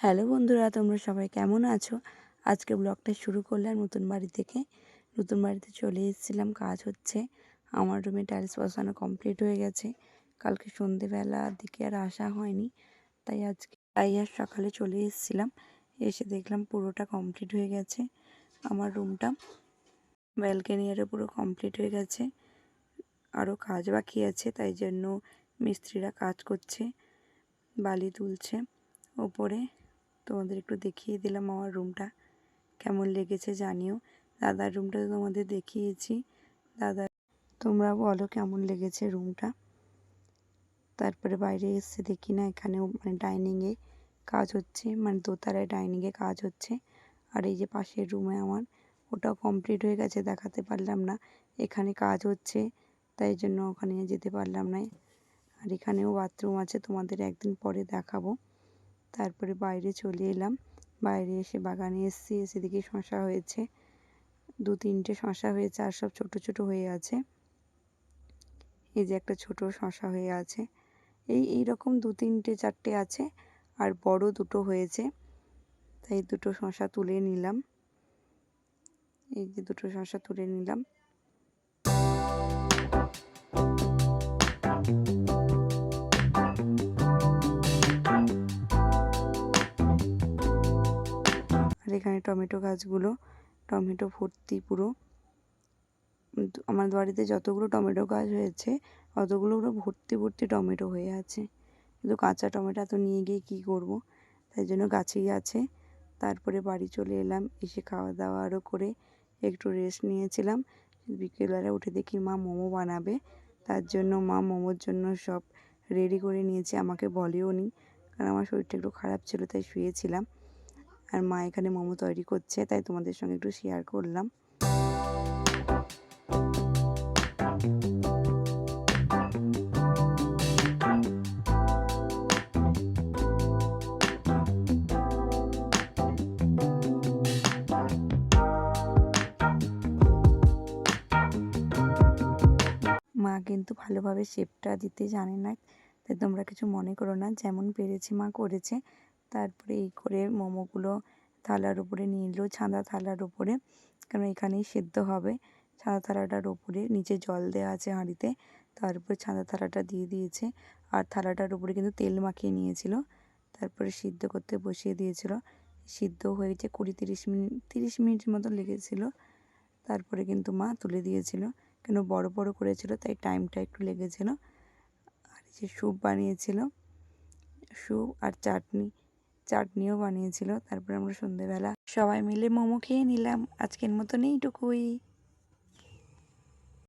Hello বন্ধুরা, তোমরা সবাই কেমন আছো? আজকে ব্লগটা শুরু করলাম নতুন বাড়ি থেকে। নতুন বাড়িতে চলে এসেছিলাম, কাজ হচ্ছে। আমার রুমে টাইলস বসানো কমপ্লিট হয়ে গেছে। কালকে সন্ধেবেলার দিকে আর আসা হয়নি, তাই আজকে, তাই আর সকালে চলে এসেছিলাম। এসে দেখলাম পুরোটা কমপ্লিট হয়ে গেছে। আমার রুমটা ব্যালকানি আরও পুরো কমপ্লিট হয়ে গেছে। আরও কাজ বাকি আছে, তাই জন্য মিস্ত্রিরা কাজ করছে, বালি তুলছে, ওপরে তোমাদের একটু দেখিয়ে দিলাম আমার রুমটা। কেমন লেগেছে জানিও। দাদার রুমটা তোমাদের দেখিয়েছি। দাদা, তোমরা বলো কেমন লেগেছে রুমটা? তারপরে বাইরে এসে দেখি না, এখানেও মানে ডাইনিংয়ে কাজ হচ্ছে মানে দোতলায় ডাইনিংয়ে কাজ হচ্ছে। আর এই যে পাশের রুমে আমার, ওটাও কমপ্লিট হয়ে গেছে, দেখাতে পারলাম না। এখানে কাজ হচ্ছে, তাই জন্য ওখানে যেতে পারলাম না। আর এখানেও বাথরুম আছে, তোমাদের একদিন পরে দেখাবো। তারপরে বাইরে চলে এলাম। বাইরে এসে বাগানে এসেছি, এসে দেখি শশা হয়েছে। দু তিনটে শশা হয়েছে আর সব ছোট ছোট হয়ে আছে। এই যে একটা ছোট শশা হয়ে আছে। এই এই রকম দু তিনটে চারটে আছে আর বড় দুটো হয়েছে। তাই দুটো শশা তুলে নিলাম। এই যে দুটো শশা তুলে নিলাম। আর এখানে টমেটো গাছগুলো, টমেটো ভর্তি পুরো। আমার বাড়িতে যতগুলো টমেটো গাছ হয়েছে, অতগুলো পুরো ভর্তি ভর্তি টমেটো হয়ে আছে। কিন্তু কাঁচা টমেটো তো নিয়ে গিয়ে কী করব? তাই জন্য গাছেই আছে। তারপরে বাড়ি চলে এলাম, এসে খাওয়া দাওয়া আরও করে একটু রেস্ট নিয়েছিলাম। বিকেলবেলা উঠে দেখি মা মোমো বানাবে। তার জন্য মা মোমোর জন্য সব রেডি করে নিয়েছে। আমাকে বলেও নি কারণ আমার শরীরটা একটু খারাপ ছিল, তাই শুয়েছিলাম। আর মা এখানে মোমো তৈরি করছে, তাই তোমাদের সঙ্গে একটু শেয়ার করলাম। মা কিন্তু ভালোভাবে শেপটা দিতে জানে না, তাই তোমরা কিছু মনে করো না, যেমন পেরেছি মা করেছে। তারপরে এই করে মোমোগুলো থালার উপরে নিয়ে এলো ছাদা থালার উপরে। কারণ এখানেই সেদ্ধ হবে। ছাদা থালাটার উপরে নিচে জল দেওয়া আছে হাঁড়িতে তার উপরে ছাদা থালাটা দিয়ে দিয়েছে। আর থালাটার উপরে কিন্তু তেল মাখিয়ে নিয়েছিল, তারপরে সিদ্ধ করতে বসিয়ে দিয়েছিল। সিদ্ধ হয়েছে কুড়ি তিরিশ মিনিট তিরিশ মিনিট মতো লেগেছিলো, তারপরে কিন্তু মা তুলে দিয়েছিল। কেন বড় বড় করেছিল, তাই টাইমটা একটু লেগেছিল। আর যে স্যুপ বানিয়েছিল, স্যুপ আর চাটনি। চাটনিও বানিয়েছিল। তারপরে আমরা সন্ধেবেলা সবাই মিলে মোমো খেয়ে নিলাম। আজকের মতন এইটুকুই